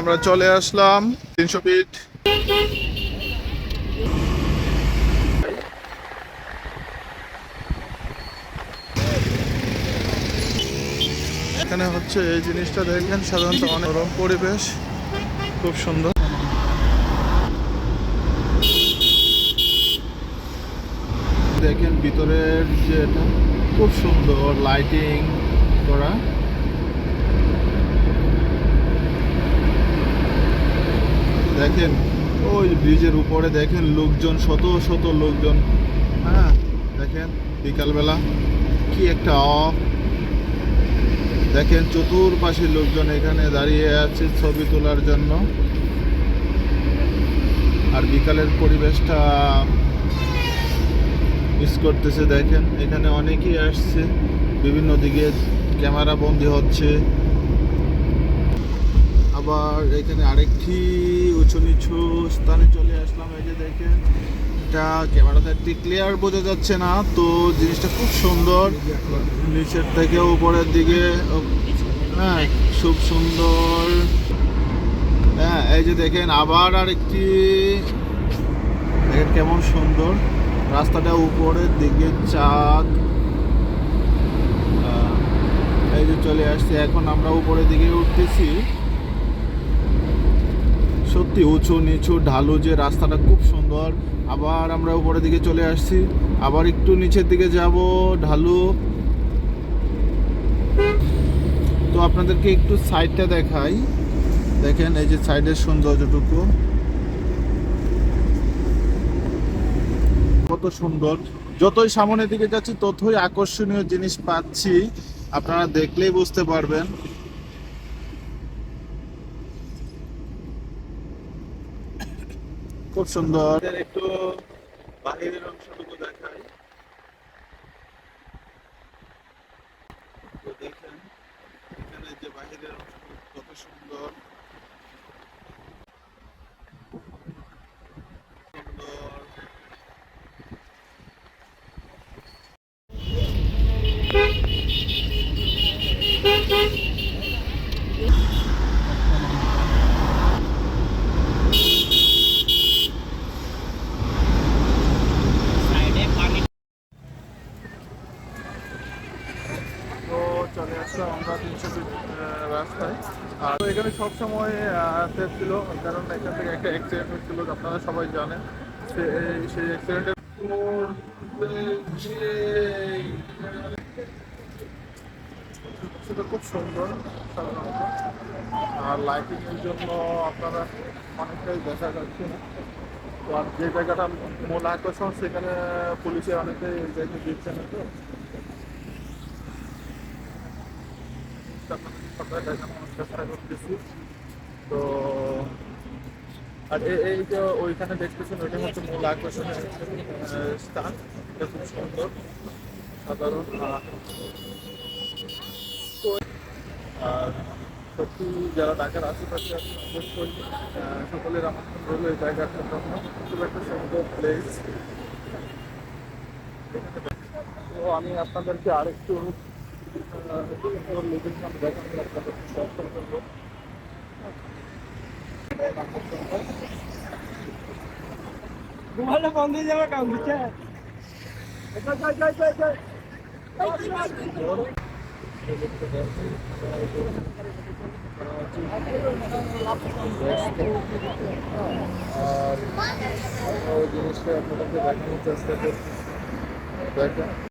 আমরা চলে আসলাম তিনশো ফিট এখানে হচ্ছে এই জিনিসটা দেখেন, সাধারণত অনেক গরম পরিবেশ। খুব সুন্দর। দেখেন ভিতরের যে খুব সুন্দর লাইটিং করা। দেখেন, ওই ব্রিজের উপরে দেখেন লোকজন, শত শত লোকজন। হ্যাঁ দেখেন বিকালবেলা কি একটা অফ দেখেন চতুর্পাশে লোকজন এখানে দাঁড়িয়ে আছে ছবি তোলার জন্য। আর বিকালের পরিবেশটা মিস করতেছে, দেখেন। এখানে অনেকেই আসছে, বিভিন্ন দিকে ক্যামেরা বন্দি হচ্ছে। আবার এখানে আরেকটি উঁচু নিচু স্থানে চলে আসলাম। এই যে দেখেন, এটা ক্যামেরাতে একটি ক্লিয়ার বোঝা যাচ্ছে না, তো জিনিসটা খুব সুন্দর। নিচের থেকে উপরের দিকে হ্যাঁ খুব সুন্দর। হ্যাঁ এই যে দেখেন, আবার আরেকটি, দেখেন কেমন সুন্দর। রাস্তাটা উপরের দিকে চাঁদ। এই যে চলে আসছে। এখন আমরা উপরের দিকে উঠতেছি। সত্যি উঁচু, নিচু, ঢালু যে রাস্তাটা খুব সুন্দর। আবার আমরা উপরের দিকে চলে আসছি। আবার একটু নিচের দিকে যাব, ঢালু। তো আপনাদেরকে একটু সাইডটা দেখাই। দেখেন, এই যে সাইডের সৌন্দর্যটুকু। কত সুন্দর। যতই সামনের দিকে যাচ্ছি, ততই আকর্ষণীয় জিনিস পাচ্ছি। আপনারা দেখলেই বুঝতে পারবেন। খুব সুন্দর। একটু বাহিরের অংশটুকু দেখাই। দেখেন এখানে যে বাহিরের অংশটুকু কত সুন্দর তো চলে আসলাম আমরা তিনশো ফিট আহ, রাস্তায়। আর এখানে সবসময় সেফ ছিল কারণ এখান থেকে একটা অ্যাক্সিডেন্ট হচ্ছিল, আপনারা সবাই জানেন। সে- সেই অ্যাক্সিডেন্টের সেটা খুব সুন্দর, সাধারণত। আর লাইটিং এর জন্য আপনারা অনেকটাই দেখা যাচ্ছে। তো আর যে জায়গাটা মূল আকর্ষণ, সেখানে পুলিশে অনেকেই দেখে দিচ্ছে না তো চেষ্টা করতেছি তো আর এই যে ওইখানে দেখতেছেন ওইটা হচ্ছে মূল আকর্ষণের স্থান এটা খুব সুন্দর সাধারণ আর সত্যি যারা ঢাকার আশেপাশে অবশ্যই সকলের আমন্ত্রণ রইল এই জায়গাটার জন্য খুব একটা সুন্দর প্লেস তো আমি আপনাদেরকে আরেকটু ঘুমালে বন্ধ হয়ে যাবে দিচ্ছে। আর ওই জিনিসটা আপনাদেরকে দেখানোর চেষ্টা করছি।